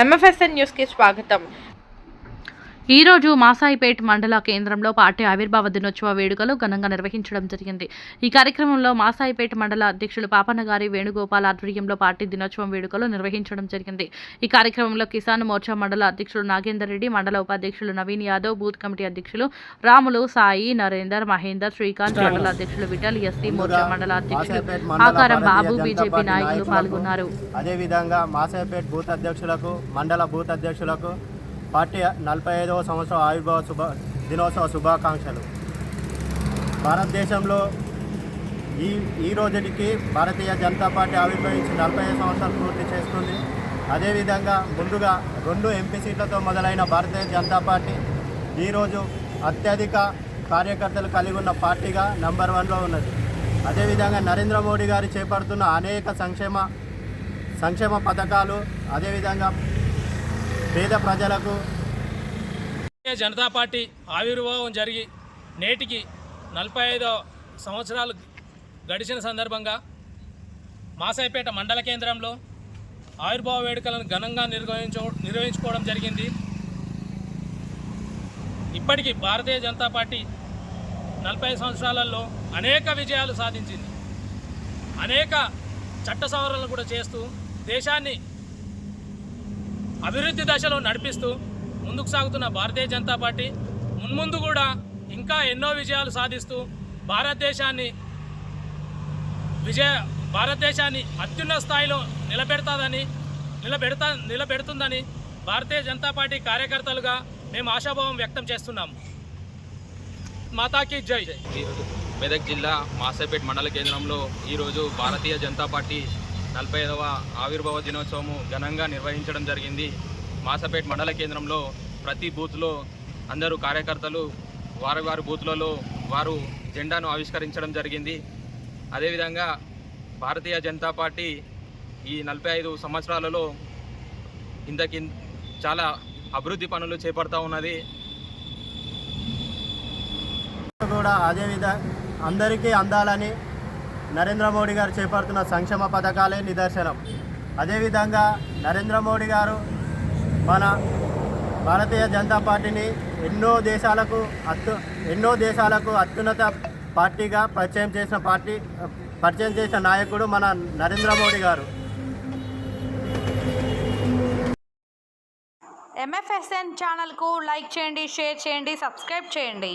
ఎంఎఫ్ఎస్ఎన్ న్యూస్కి స్వాగతం ఈ రోజు మాసాయిపేట్ మండల కేంద్రంలో పార్టీ ఆవిర్భావ దినోత్సవ వేడుకలు ఘనంగా నిర్వహించడం జరిగింది. ఈ కార్యక్రమంలో మాసాయిపేట్ మండల అధ్యక్షులు పాపన్నగారి వేణుగోపాల్ ఆధ్వర్యంలో పార్టీ దినోత్సవం వేడుకలు నిర్వహించడం జరిగింది. ఈ కార్యక్రమంలో కిసాన్ మోర్చా మండల అధ్యక్షులు నాగేందర్ రెడ్డి మండల ఉపాధ్యక్షులు నవీన్ యాదవ్ బూత్ కమిటీ అధ్యక్షులు రాములు సాయి నరేందర్ మహేందర్ శ్రీకాంత్ మండల అధ్యక్షులు విఠల్ ఎస్సీ మోర్చా మండల అధ్యక్షులు ఆకారం బాబు బీజేపీ నాయకులు పాల్గొన్నారు. అదేవిధంగా మాసేపేట్ బూత్ అధ్యక్షులకు మండల బూత్ అధ్యక్షులకు పార్టీ నలభై ఐదవ సంవత్సరం ఆవిర్భావ శుభ దినోత్సవ శుభాకాంక్షలు. భారతదేశంలో ఈ ఈ రోజుకి భారతీయ జనతా పార్టీ ఆవిర్భవించి నలభై ఐదు సంవత్సరాలు పూర్తి చేస్తుంది. అదేవిధంగా ముందుగా రెండు ఎంపీ సీట్లతో మొదలైన భారతీయ జనతా పార్టీ ఈరోజు అత్యధిక కార్యకర్తలు కలిగి ఉన్న పార్టీగా నంబర్ వన్లో ఉన్నది. అదేవిధంగా నరేంద్ర మోడీ గారు చేపడుతున్న అనేక సంక్షేమ సంక్షేమ పథకాలు అదేవిధంగా పేద ప్రజలకు భారతీయ జనతా పార్టీ ఆవిర్భావం జరిగి నేటికి నలభై ఐదో సంవత్సరాలు గడిచిన సందర్భంగా మాసాయిపేట మండల కేంద్రంలో ఆవిర్భావ వేడుకలను ఘనంగా నిర్వహించ నిర్వహించుకోవడం జరిగింది. ఇప్పటికీ భారతీయ జనతా పార్టీ నలభై సంవత్సరాలలో అనేక విజయాలు సాధించింది. అనేక చట్ట సవరణలు కూడా చేస్తూ దేశాన్ని అభివృద్ధి దశలో నడిపిస్తూ ముందుకు సాగుతున్న భారతీయ జనతా పార్టీ మున్ముందు కూడా ఇంకా ఎన్నో విజయాలు సాధిస్తూ భారతదేశాన్ని విజయ భారతదేశాన్ని అత్యున్నత స్థాయిలో నిలబెడతాదని నిలబెడతా నిలబెడుతుందని భారతీయ జనతా పార్టీ కార్యకర్తలుగా మేము ఆశాభావం వ్యక్తం చేస్తున్నాము. మాతాకి జై. మెదక్ జిల్లా మాసేపేట్ మండల కేంద్రంలో ఈరోజు భారతీయ జనతా పార్టీ నలభై ఐదవ ఆవిర్భావ దినోత్సవము ఘనంగా నిర్వహించడం జరిగింది. మాసపేట్ మండల కేంద్రంలో ప్రతి బూత్లో అందరూ కార్యకర్తలు వారి వారి బూత్లలో వారు జెండాను ఆవిష్కరించడం జరిగింది. అదేవిధంగా భారతీయ జనతా పార్టీ ఈ నలభై ఐదు సంవత్సరాలలో ఇంతకి చాలా అభివృద్ధి పనులు చేపడతా ఉన్నది. కూడా అదేవిధంగా అందరికీ అందాలని నరేంద్ర మోడీ గారు చేపడుతున్న సంక్షేమ పథకాలే నిదర్శనం. అదేవిధంగా నరేంద్ర మోడీ గారు మన భారతీయ జనతా పార్టీని ఎన్నో దేశాలకు అత్తు ఎన్నో దేశాలకు అత్యున్నత పార్టీగా పరిచయం చేసిన పార్టీ పరిచయం చేసిన నాయకుడు మన నరేంద్ర మోడీ గారు. ఎంఎఫ్ఎస్ఎన్ ఛానల్కు లైక్ చేయండి షేర్ చేయండి సబ్స్క్రైబ్ చేయండి.